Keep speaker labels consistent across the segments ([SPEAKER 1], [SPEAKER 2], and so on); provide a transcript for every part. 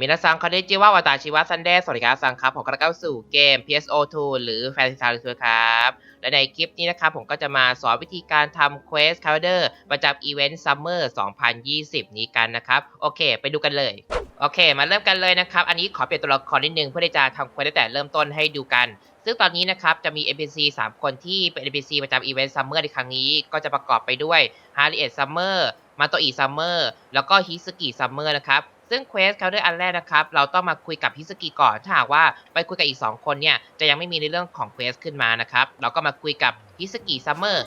[SPEAKER 1] มินาซังคาเดจิว่าวาตาชิวะซันเดย์สวัสดีครับซังครับผมกำลังเข้าสู่เกม PSO2 หรือ Fantasy Star ครับ และในคลิปนี้นะครับผมก็จะมาสอนวิธีการทำ Quest Calendar ประจำอีเวนต์ Summer 2020 นี้กันนะครับ โอเค ไปดูกันเลย โอเค มาเริ่มกันเลยนะครับ อันนี้ขอเปลี่ยนตัวละครนิดนึงเพื่อที่จะทำ Quest ตั้งแต่เริ่มต้นให้ดูกัน ซึ่งตอนนี้นะครับจะมี NPC 3 คนที่เป็น NPC ประจำอีเวนต์ Summer ในครั้งนี้ ก็จะประกอบไปด้วย Harriet Summer มาโตอิซัมเมอร์แล้วก็ฮิสกิซัมเมอร์นะครับ ซึ่งเควสเขาด้วยอันแรกนะครับ เราต้องมาคุยกับฮิสกิก่อน ถ้าหากว่าไปคุยกับอีก 2 คนเนี่ย จะยังไม่มีในเรื่องของเควสขึ้นมานะครับ เราก็มาคุยกับฮิสกิซัมเมอร์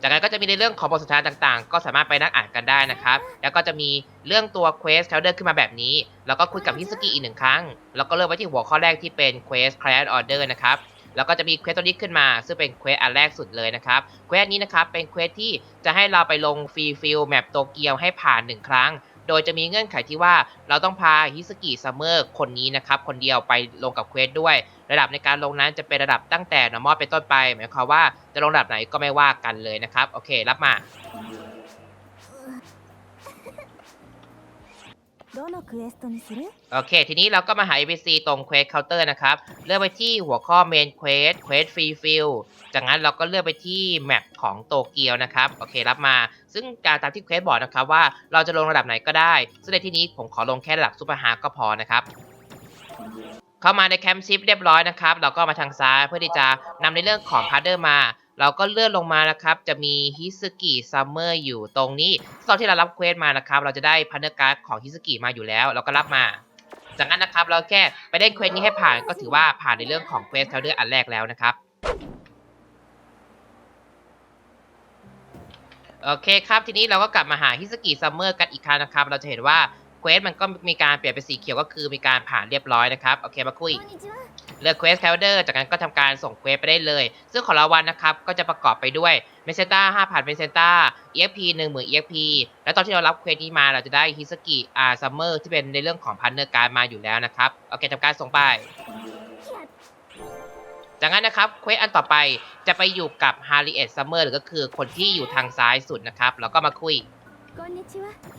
[SPEAKER 1] จากนั้นก็จะมีในเรื่องของบทสนทนาต่างๆ ก็สามารถไปนั่งอ่านกันได้นะครับ แล้วก็จะมีเรื่องตัวเควสแคลเดอร์ขึ้นมาแบบนี้ แล้วก็คุยกับฮิสกิอีกหนึ่งครั้ง แล้วก็เริ่มไว้ที่หัวข้อแรกที่เป็นเควส client order นะครับแล้วก็จะมีเควสตัวนี้ขึ้นมา ซึ่งเป็นเควสอันแรกสุดเลยนะครับ เควสนี้นะครับเป็นเควสที่จะให้เราไปลงฟรีฟิลแมปโตเกียวให้ผ่านหนึ่งครั้ง โดยจะมีเงื่อนไขที่ว่าเราต้องพาฮิสกิซัมเมอร์คนนี้นะครับ คนเดียวไปลงกับเควสด้วย ระดับในการลงนั้นจะเป็นระดับตั้งแต่นอมอเป็นต้นไป หมายความว่าจะลงระดับไหนก็ไม่ว่ากันเลยนะครับ โอเครับมาโอเค ทีนี้เราก็มาหา ABC ตรงเควสเคาน์เตอร์นะครับ เลือกไปที่หัวข้อเมนเควสเควสฟรีฟิล จากนั้นเราก็เลือกไปที่แมปของโตเกียวนะครับโอเค รับมา ซึ่งการตามที่เควสบอกนะครับว่าเราจะลงระดับไหนก็ได้ ซึ่งในที่นี้ผมขอลงแค่ระดับซูเปอร์ฮาร์ก็พอนะครับเข้ามาในแคมป์ชิปเรียบร้อยนะครับเราก็มาทางซ้ายเพื่อที่จะนำในเรื่องของพาร์เดอร์มาเราก็เลื่อนลงมานะครับ จะมีฮิสกิซัมเมอร์อยู่ตรงนี้ตอนที่เรารับเควสมานะครับ เราจะได้พันเดอร์การ์ดของฮิสกิมาอยู่แล้ว เราก็รับมา จากนั้นนะครับ เราแค่ไปเล่นเควสนี้ให้ผ่านก็ถือว่าผ่านในเรื่องของเควสเทเลอร์อันแรกแล้วนะครับ โอเคครับ ทีนี้เราก็กลับมาหาฮิสกิซัมเมอร์กันอีกครั้งนะครับ เราจะเห็นว่าเควสมันก็มีการเปลี่ยนเป็นสีเขียวก็คือมีการผ่านเรียบร้อยนะครับ โอเคมาคุยเลือกเควสแคลเดอร์จากนั้นก็ทำการส่งเควสไปได้เลย ซึ่งของรางวัลนะครับ ก็จะประกอบไปด้วยเมเซนต้าห้าพันเมเซนต้าเอฟพีหนึ่งหมื่นเอฟพีแล้วตอนที่เรารับเควสนี้มาเราจะได้ฮิสกิอาซัมเมอร์ที่เป็นในเรื่องของพันเนอร์การมาอยู่แล้วนะครับ โอเคทำการส่งไป ดังนั้นนะครับเควสอันต่อไปจะไปอยู่กับฮาริเอตซัมเมอร์หรือก็คือคนที่อยู่ทางซ้ายสุดนะครับ แล้วก็มาคุย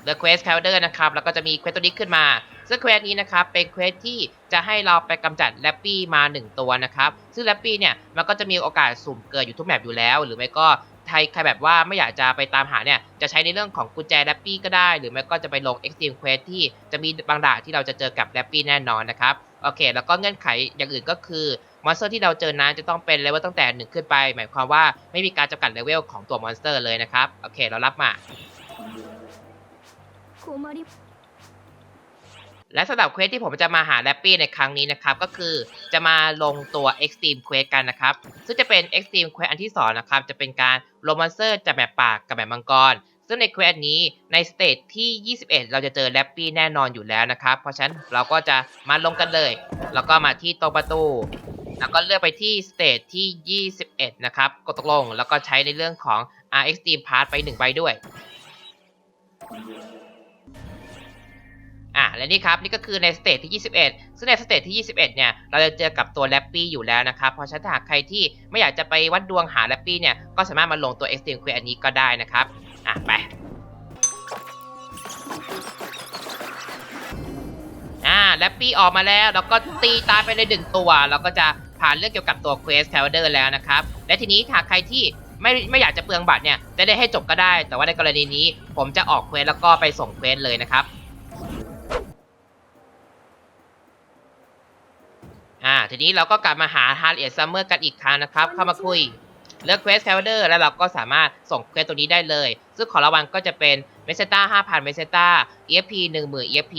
[SPEAKER 1] เลือกเควสแคลเดอร์นะครับ แล้วก็จะมีเควสตัวนี้ขึ้นมา ซึ่งเควสนี้นะครับ เป็นเควสที่จะให้เราไปกำจัดแรปปี้มา 1 ตัวนะครับ ซึ่งแรปปี้เนี่ย มันก็จะมีโอกาสสุ่มเกิดอยู่ทุกแมปอยู่แล้ว หรือไม่ก็ใครใครแบบว่าไม่อยากจะไปตามหาเนี่ย จะใช้ในเรื่องของกุญแจแรปปี้ก็ได้ หรือไม่ก็จะไปลง Extreme Quest ที่จะมีบางด่าที่เราจะเจอกับแรปปี้แน่นอนนะครับ โอเค แล้วก็เงื่อนไขอย่างอื่นก็คือมอนสเตอร์ที่เราเจอนั้นจะต้องเป็นเลเวลตั้งแต่ 1 ขึ้นไป หมายความว่าไม่มีการจำกัดเลเวลของตัวมอนสเตอร์เลยนะครับ โอเค เรารับมา
[SPEAKER 2] 困り
[SPEAKER 1] และสำหรับเควสที่ผมจะมาหาแรปปี้ในครั้งนี้นะครับ ก็คือจะมาลงตัว Extreme Quest กันนะครับ ซึ่งจะเป็น Extreme Quest อันที่ 2 นะครับ จะเป็นการโรมอนเซอร์จากแบบปากกับแบบมังกร ซึ่งในเควสนี้ในสเตจที่ 21 เราจะเจอแรปปี้แน่นอนอยู่แล้วนะครับ เพราะฉะนั้นเราก็จะมาลงกันเลย แล้วก็มาที่ตรงประตู แล้วก็เลือกไปที่สเตจที่ 21 นะครับ กดตกลง แล้วก็ใช้ในเรื่องของ R Extreme Pass ไป1ใบด้วย อะ และนี่ครับ นี่ก็คือในสเตจที่ 21 ซึ่งในสเตจที่ 21 เนี่ย เราจะเจอกับตัวแรปปี้อยู่แล้วนะครับ เพราะฉะนั้นถ้าหากใครที่ไม่อยากจะไปวัดดวงหาแรปปี้เนี่ย ก็สามารถมาลงตัว Extreme Quest อันนี้ก็ได้นะครับ อะ ไป อ่าแรปปี้ออกมาแล้วแล้วก็ตีตายไปเลยหนึ่งตัวแล้วก็จะผ่านเรื่องเกี่ยวกับตัว Quest Calendar แล้วนะครับ และทีนี้หากใครที่ไม่ไม่อยากจะเปลืองบัตรเนี่ย จะได้ให้จบก็ได้ แต่ว่าในกรณีนี้ผมจะออกเควสแล้วก็ไปส่งเควสเลยนะครับอ่าทีนี้เราก็กลับมาหา h a r r i e t Summer กันอีกครั้งนะครับ เข้ามาคุย เลือก Quest Calendar แล้วเราก็สามารถส่งเควสตัวนี้ได้เลย ซึ่งของรางวัลก็จะเป็นเมเซต้า5,000เมเซต้า EFP 10,000 EFP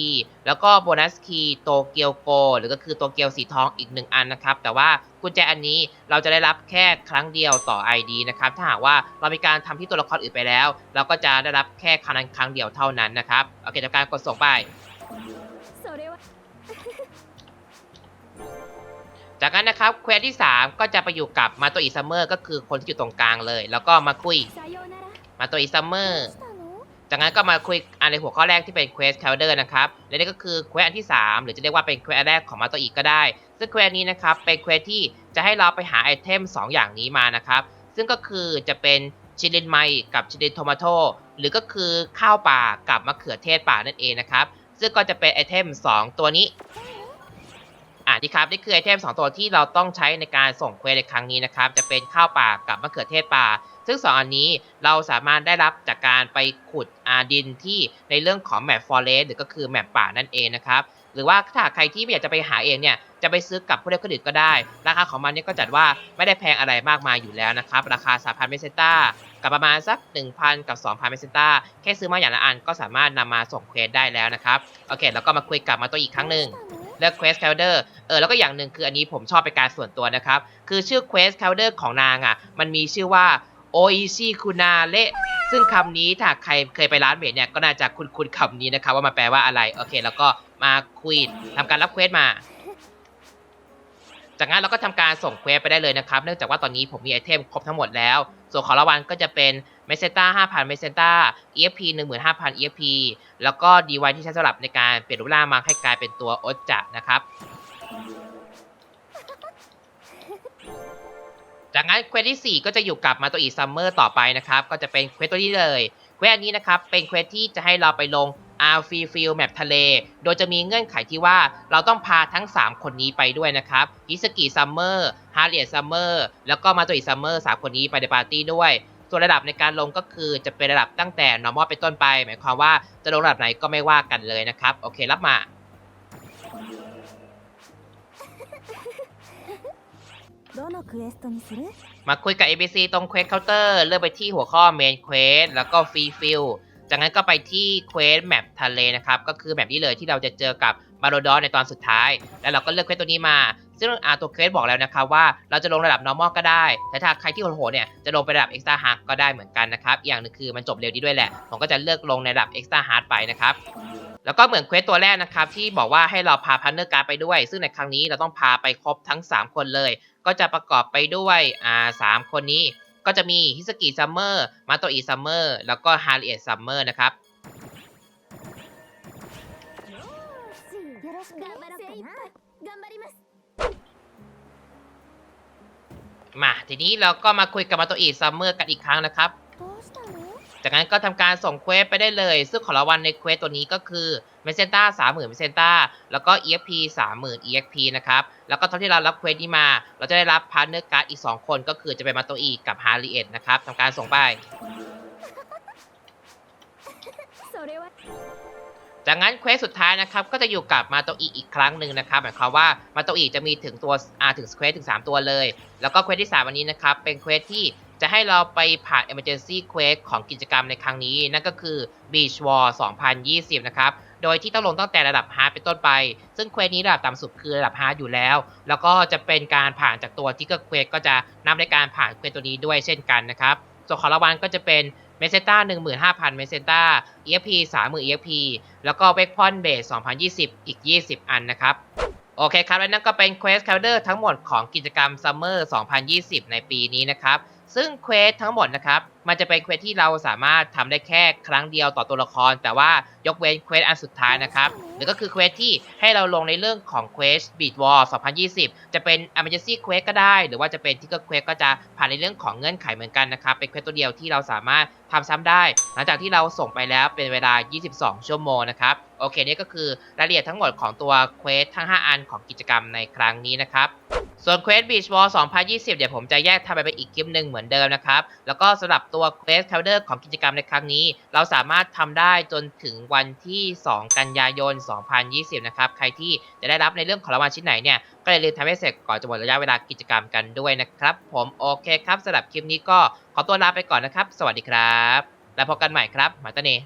[SPEAKER 1] แล้วก็โบนัสคีย์โตเกียวโก หรือก็คือโตเกียวสีทองอีก 1 อันนะครับ แต่ว่ากุญแจอันนี้เราจะได้รับแค่ครั้งเดียวต่อ ID นะครับ ถ้าหากว่าเรามีการทำที่ตัวละครอื่นไปแล้ว เราก็จะได้รับแค่ครั้งนั้นครั้งเดียวเท่านั้นนะครับ โอเคทำการกดส่งไป จากนั้นนะครับเควสที่ 3 ก็จะไปอยู่กับมาตัวอิซัมเมอร์ก็คือคนที่อยู่ตรงกลางเลย แล้วก็มาคุยมาตัวอิซัมเมอร์จากนั้นก็มาคุยอันในหัวข้อแรกที่เป็นเควสแคลเดอร์นะครับและนี่ก็คือเควสที่ 3 หรือจะเรียกว่าเป็นเควสแรกของมาตัวอีกก็ได้ ซึ่งเควสนี้นะครับเป็นเควสที่จะให้เราไปหาไอเทม2 อย่างนี้มานะครับซึ่งก็คือจะเป็นชิลินไม้กับชิลินโทมาโตหรือก็คือข้าวป่ากับมะเขือเทศป่านั่นเองนะครับซึ่งก็จะเป็นไอเทม2 ตัวนี้ อ่านี่ครับนี่คือไอเทม 2 ตัวที่เราต้องใช้ในการส่งเควสในครั้งนี้นะครับ จะเป็นข้าวป่ากับมะเขือเทศป่า ซึ่ง 2 อันนี้เราสามารถได้รับจากการไปขุดอาดินที่ในเรื่องของแมปฟอเรสหรือก็คือแมปป่านั่นเองนะครับ หรือว่าถ้าใครที่ไม่อยากจะไปหาเองเนี่ยจะไปซื้อกับผู้เล่นคนอื่นก็ได้ ราคาของมันเนี่ยก็จัดว่าไม่ได้แพงอะไรมากมายอยู่แล้วนะครับ ราคา 3,000 เมเซต้ากับประมาณสัก 1,000 กับ 2,000 เมเซต้าแค่ซื้อมาอย่างละอันก็สามารถนำมาส่งเควสได้แล้วนะครับ โอเค แล้วก็มาคุยกับมาตัวอีกครั้งหนึ่ง และ Quest Calendar เออแล้วก็อย่างหนึ่งคืออันนี้ผมชอบเป็นการส่วนตัวนะครับ คือชื่อ Quest Calendar ของนางอะ มันมีชื่อว่าโออิชิคุนาเละซึ่งคำนี้ถ้าใครเคยไปร้านเมดเนี่ยก็น่าจะคุ้นๆคำนี้นะครับว่ามันแปลว่าอะไร โอเค แล้วก็มาคุยทำการรับเควสมา จากนั้นเราก็ทำการส่งเควสไปได้เลยนะครับ เนื่องจากว่าตอนนี้ผมมีไอเทมครบทั้งหมดแล้ว ส่วนของรางวัลก็จะเป็นเมเซต้า5,000เมเซต้า EFP 15,000 EFP แล้วก็ดีไวที่ใช้สำหรับในการเปลี่ยนรูปร่างมาให้กลายเป็นตัวโอจะนะครับ จากนั้นเควสที่ 4 ก็จะอยู่กับมาตัวอีซัมเมอร์ต่อไปนะครับ ก็จะเป็นเควสตัวนี้เลย เควสอันนี้นะครับ เป็นเควสที่จะให้เราไปลง อาร์ฟีฟิลแมปทะเล โดยจะมีเงื่อนไขที่ว่าเราต้องพาทั้ง 3 คนนี้ไปด้วยนะครับฮิสกิซัมเมอร์ฮาร์เรียซัมเมอร์แล้วก็มาตุยซัมเมอร์สามคนนี้ไปในปาร์ตี้ด้วย ส่วนระดับในการลงก็คือจะเป็นระดับตั้งแต่ normal เป็นต้นไป หมายความว่าจะลงระดับไหนก็ไม่ว่ากันเลยนะครับ โอเครับมามาคุยกับ ABC ตรงเควสเคาน์เตอร์ เลือกไปที่หัวข้อเมนเควส์แล้วก็ Free Fill จากนั้นก็ไปที่เควสแมปทะเลนะครับ ก็คือแบบนี้เลยที่เราจะเจอกับบาโรดอนในตอนสุดท้าย แล้วเราก็เลือกเควสตัวนี้มา ซึ่งอาตัวเควสบอกแล้วนะครับว่าเราจะลงระดับ normal ก็ได้ แต่ถ้าใครที่โหดๆเนี่ยจะลงไประดับ extra hard ก็ได้เหมือนกันนะครับ อย่างหนึงคือมันจบเร็วดีด้วยแหละ ผมก็จะเลือกลงในระดับ extra hard ไปนะครับ แล้วก็เหมือนเควสตัวแรกนะครับที่บอกว่าให้เราพาพันเนอร์การ์ไปด้วย ซึ่งในครั้งนี้เราต้องพาไปครบทั้ง 3 คนเลย ก็จะประกอบไปด้วยอ่าสามคนนี้ ก็จะมีฮิสกิซัมเมอร์มาโตอีซัมเมอร์แล้วก็ฮาริเอตซัมเมอร์นะครับมาทีนี้เราก็มาคุยกับมาโตอีซัมเมอร์กันอีกครั้งนะครับ จากนั้นก็ทำการส่งเควสไปได้เลย ซึ่งของรางวัลในเควสตัวนี้ก็คือเมเซนต้าสามหมื่นเมเซนต้าแล้วก็ EFP สามหมื่น EFP นะครับ แล้วก็ตอนที่เรารับเควสนี้มา เราจะได้รับพาร์ทเนอร์การ์ดอีก 2 คนก็คือจะเป็นมาโตอีกับฮาริเอ็ดนะครับทำการส่งไป จากนั้นเควสสุดท้ายนะครับ ก็จะอยู่กับมาโตอีกอีกครั้งหนึ่งนะครับหมายความว่ามาโตอีจะมีถึงตัวอาถึงเควสถึง 3 ตัวเลย แล้วก็เควสที่ 3 วันนี้นะครับเป็นเควสที่ จะให้เราไปผ่าน Emergency Quest ของกิจกรรมในครั้งนี้ นั่นก็คือ Beach War 2020 นะครับ โดยที่ต้องลงตั้งแต่ระดับ Hard เป็นต้นไป ซึ่งเควสนี้ระดับต่ำสุดคือระดับ Hard อยู่แล้ว แล้วก็จะเป็นการผ่านจากตัว Ticker Quest ก็จะนับในการผ่านเควสตัวนี้ด้วยเช่นกันนะครับ ส่วนของรางวัลก็จะเป็นเมเซต้า15,000 เมเซต้า EFP 30,000 EFP แล้วก็เวกพอนเบส2020 อีก 20 อันนะครับ โอเคครับ และนั่นก็เป็น Quest Calendar ทั้งหมดของกิจกรรม Summer 2020 ในปีนี้นะครับ ซึ่งเควสทั้งหมดนะครับ มันจะเป็นเควสที่เราสามารถทำได้แค่ครั้งเดียวต่อตัวละคร แต่ว่ายกเว้นเควสอันสุดท้ายนะครับหรือก็คือเควสที่ให้เราลงในเรื่องของเควส Beat War 2020 จะเป็น Emergency Quest ก็ได้ หรือว่าจะเป็น Ticker Quest ก็จะผ่านในเรื่องของเงื่อนไขเหมือนกันนะครับเป็นเควสตัวเดียวที่เราสามารถทำซ้ำได้ หลังจากที่เราส่งไปแล้วเป็นเวลา 22 ชั่วโมงนะครับโอเคนี่ก็คือรายละเอียดทั้งหมดของตัวเควสทั้ง 5 อันของกิจกรรมในครั้งนี้นะครับส่วน Quest Beach War 2020 เดี๋ยวผมจะแยกทำไปเป็นอีกคลิปหนึ่งเหมือนเดิมนะครับแล้วก็สำหรับตัวเควสคาลเดอร์ของกิจกรรมในครั้งนี้ เราสามารถทำได้จนถึงวันที่ 2 กันยายน 2020 นะครับ ใครที่จะได้รับในเรื่องของรางวัลชิ้นไหนเนี่ย ก็อย่าลืมทำให้เสร็จก่อนจะหมดระยะเวลากิจกรรมกันด้วยนะครับ ผมโอเคครับสำหรับคลิปนี้ก็ขอตัวลาไปก่อนนะครับ สวัสดีครับ แล้วพบกันใหม่ครับมาตเน่